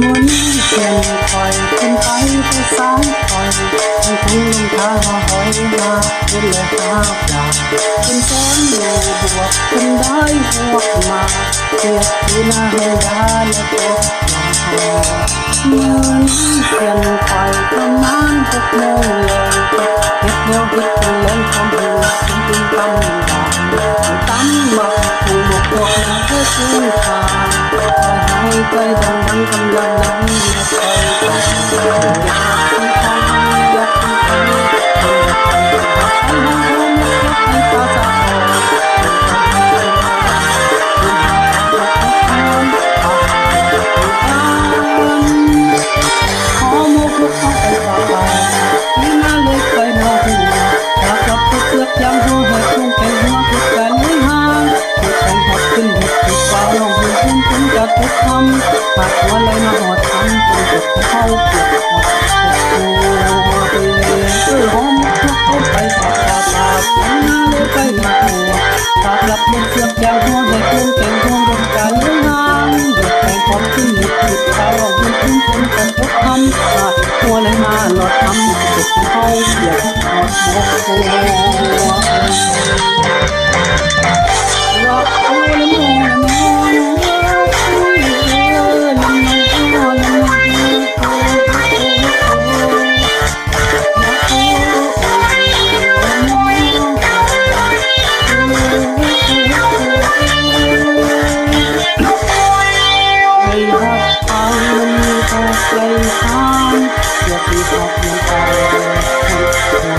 มุนเปลี่ยนคอยเป็นไปแต่สายคอยมีทั้งลมพาหอยมาเป็นและหาปลาเป็นแสนโลบวกเป็นได้หัวมาเรียกที่หน้าให้ดาและตกหมือนเปลี่ยนคอยประมาณหกโมงเลยเก็บเงาเก็บเป็นเล่นความหิวตั้งตั้มดำตั้มมาผูกหมกหมกน้ำเพื่อซื้อข้า ใจดังดังกำลังนั้นคอยตามอยากเป็นของอยากเป็นของให้ฟ้าสะอาดขอโมกลุกเข้าไปฝ่าไป ทุกคำปากหัวไหลมาหอดคำจนจุดเข้าเกือบหมดตัวเองเออหอมลุกเข้าไปฝ่าฝ่าฝ่าที่น่าเล็กไปมาหูปากหลับลงเกือบยังหัวเหตุลงเป็นหัวทุกการไม่ห่างหยุดแข่ความขึ้หยุดหยุดฟ้าลองหูขึ้นขึ้นจะทุกคำขาดหัวไหลมาหลอดคำจุดเข้าเกือบหมดตัว ไม่รักทางมันมีแต่ใจหามอย่าไปหักมันตาย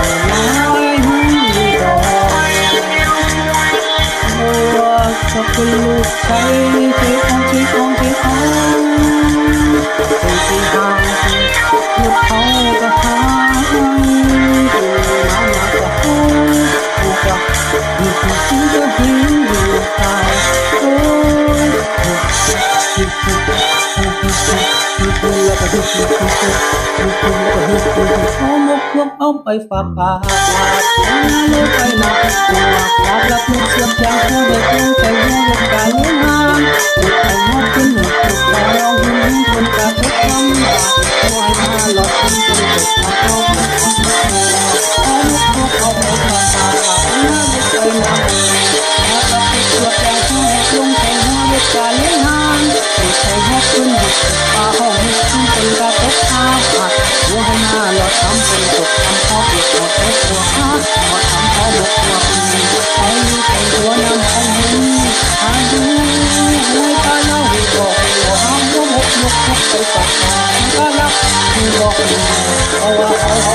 เอามกพวกเอาไปฝากป่าโลกไปนาตัวฝากรับลูกเสียบยางผู้เด็กลงใจหัวลูกกาเลี้ยงหางลูกไอ้มอขึ้นหนุกลูกตาลองหุ่นคนกาทุกคำบาตัวไอ้มาหลอกคนจนเด็กมาเข้าเอามกพวกเอาไปฝากป่าหน้าลูกไปนาฝากรับลูกเสียบยางผู้เด็กลงใจหัวลูกกาเลี้ยงหางลูกไอ้มอขึ้นหนุกป่าห้ ห้ามหั